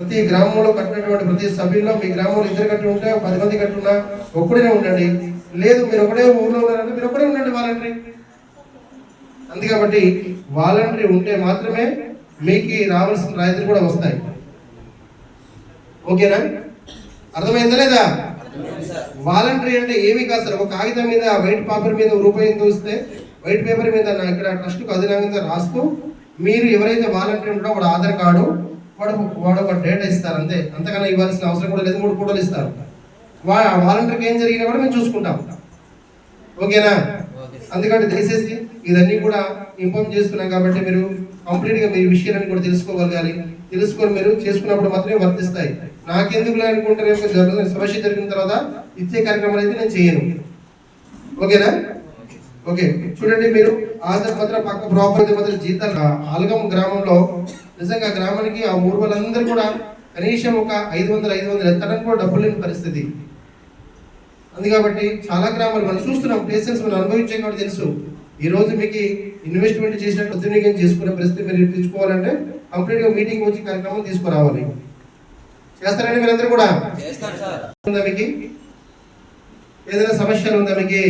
ప్రతి గ్రామంలో కట్టినటువంటి ప్రతి సభ్యుల్లో మీ గ్రామంలో ఇద్దరు కట్టి ఉంటే పది మంది కట్టి ఉన్నా ఒక్కడే ఉండండి. లేదు మీరు ఒకడే ఊళ్ళో ఉన్నారంటే మీరు ఒకడే ఉండండి వాలంటరీ. అంతే కాబట్టి వాలంటరీ ఉంటే మాత్రమే మీకు రావాల్సిన రాయితీలు కూడా వస్తాయి. ఓకేనా? అర్థమైందా లేదా? వాలంటరీ అంటే ఏమీ కాదు సార్. ఒక కాగితం మీద వైట్ పేపర్ మీద రూపాయి ఎంత వస్తే వైట్ పేపర్ మీద ఇక్కడ ట్రస్ట్కు అధినంగా రాస్తూ మీరు ఎవరైతే వాలంటరీ ఉంటారో వాడు ఆధార్ కార్డు వాడు వాడు ఒక డేటా ఇస్తారు అంతే. అంతకన్నా ఇవ్వాల్సిన అవసరం కూడా లేదు మూడు ఫోటోలు ఇస్తారు. వా వాలంటీర్కి ఏం జరిగినా కూడా మేము చూసుకుంటాం. ఓకేనా? అందుకని దయచేసి ఇదన్నీ కూడా ఇన్ఫార్మ్ చేస్తున్నాం కాబట్టి మీరు కంప్లీట్గా మీ విషయాలను కూడా తెలుసుకోగలగాలి. తెలుసుకొని మీరు చేసుకున్నప్పుడు మాత్రమే వర్తిస్తాయి. నాకెందుకు అనుకుంటే సమస్య జరిగిన తర్వాత ఇచ్చే కార్యక్రమాలు అయితే నేను చేయను. ఓకేనా? ఓకే చూడండి మీరు. ఆధార్ పత్ర పక్క ప్రాపర్టీ పత్ర జీతాలు ఆల్గం గ్రామంలో నిజంగా గ్రామానికి ఆ ఊరు వాళ్ళందరూ కూడా కనీసం ఒక ఐదు వందలు ఐదు వందలు ఎత్తడానికి కూడా డబ్బులు లేని పరిస్థితి. అందు కాబట్టి చాలా గ్రామాలు మనం చూస్తున్నాం పేషెన్స్ మనం అనుభవించే కాబట్టి తెలుసు. ఈ రోజు మీకు ఇన్వెస్ట్మెంట్ చేసినట్టు సద్వినియోగం చేసుకునే పరిస్థితి మీరు తెచ్చుకోవాలంటే కంప్లీట్గా మీటింగ్ వచ్చి కార్యక్రమం తీసుకురావాలి. చేస్తారండి మీరందరూ కూడా? ఉందా మీకు? ఏదైనా సమస్యలు ఉందా మీకు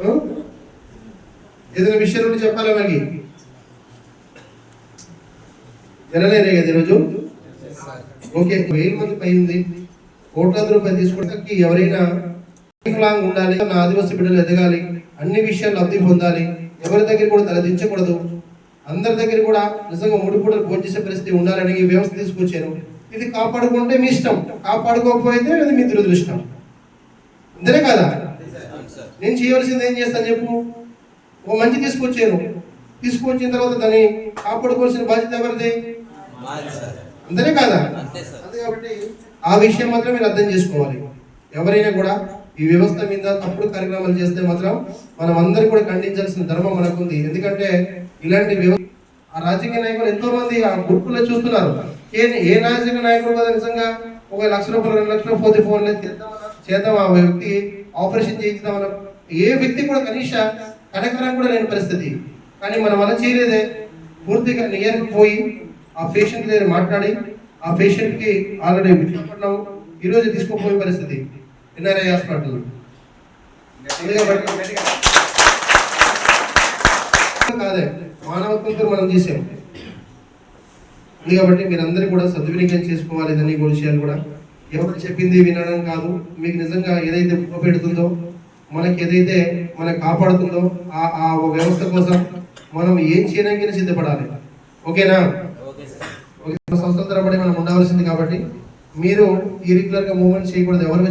ఆ? ఏదైనా విషయం నుండి చెప్పాలా మనకి వినలేదే కదా ఈరోజు? ఓకే వెయ్యి మంది పై ఉంది. కోట్లాది రూపాయలు తీసుకోవడానికి ఎవరైనా లాంగ్ ఉండాలి నా ఆదివాసీ బిడ్డలు ఎదగాలి అన్ని విషయాలు లబ్ధి పొందాలి ఎవరి దగ్గర కూడా తలదించకూడదు అందరి దగ్గర కూడా నిజంగా మూడు పూటలు భోజనం చేసే పరిస్థితి ఉండాలని ఈ వ్యవస్థ తీసుకొచ్చాను ఇది కాపాడుకుంటే మీ ఇష్టం. కాపాడుకోకపోతే అది మీ దురదృష్టం. అంతేనే కదా? నేను చేయవలసింది ఏం చేస్తాను చెప్పు? ఓ మంచి తీసుకొచ్చాను తీసుకొచ్చిన తర్వాత దాన్ని కాపాడుకోవాల్సిన బాధ్యత ఎవరిది? అంతేనే కాదా? అంతే కాబట్టి ఆ విషయం మాత్రం మీరు అర్థం చేసుకోవాలి. ఎవరైనా కూడా ఈ వ్యవస్థ మీద తప్పుడు కార్యక్రమాలు చేస్తే మాత్రం మనం అందరూ కూడా ఖండించాల్సిన ధర్మం మనకుంది. ఎందుకంటే ఇలాంటి వ్యవ ఆ రాజకీయ నాయకులు ఎంతో మంది ఆ గ్రూపుల్లో చూస్తున్నారు. ఏ ఏ రాజకీయ నాయకుడు కదా నిజంగా ఒక లక్ష రూపాయలు రెండు లక్షలు పోతే ఫోన్ లేదు చేద్దాం ఆ వ్యక్తి ఆపరేషన్ చేయిద్దామన్న ఏ వ్యక్తి కూడా కనీస కనకరం కూడా లేని పరిస్థితి. కానీ మనం అలా చేయలేదే. పూర్తిగా నియర్కి పోయి ఆ పేషెంట్ దగ్గర మాట్లాడి ఆ పేషెంట్కి ఆల్రెడీ విషయపడ్డాము ఈరోజు తీసుకోపోయే పరిస్థితి. NRI hospital. కాదే మానవత్వంతో మనం చేసాం. ఉంది కాబట్టి మీరందరూ కూడా సద్వినియోగం చేసుకోవాలి ఇదన్నీ విషయాలు కూడా. ఎవరు చెప్పింది వినడం కాదు. మీకు నిజంగా ఏదైతే పెడుతుందో మనకి ఏదైతే మనకు కాపాడుతుందో ఆ ఆ వ్యవస్థ కోసం మనం ఏం చేయడానికి సిద్ధపడాలి. ఓకేనా? Okay sir. ఒక సంవత్సరాల తరబడి మనం ఉండవలసింది కాబట్టి మీరు ఈ రెగ్యులర్గా మూవ్మెంట్ చేయకూడదు. ఎవరు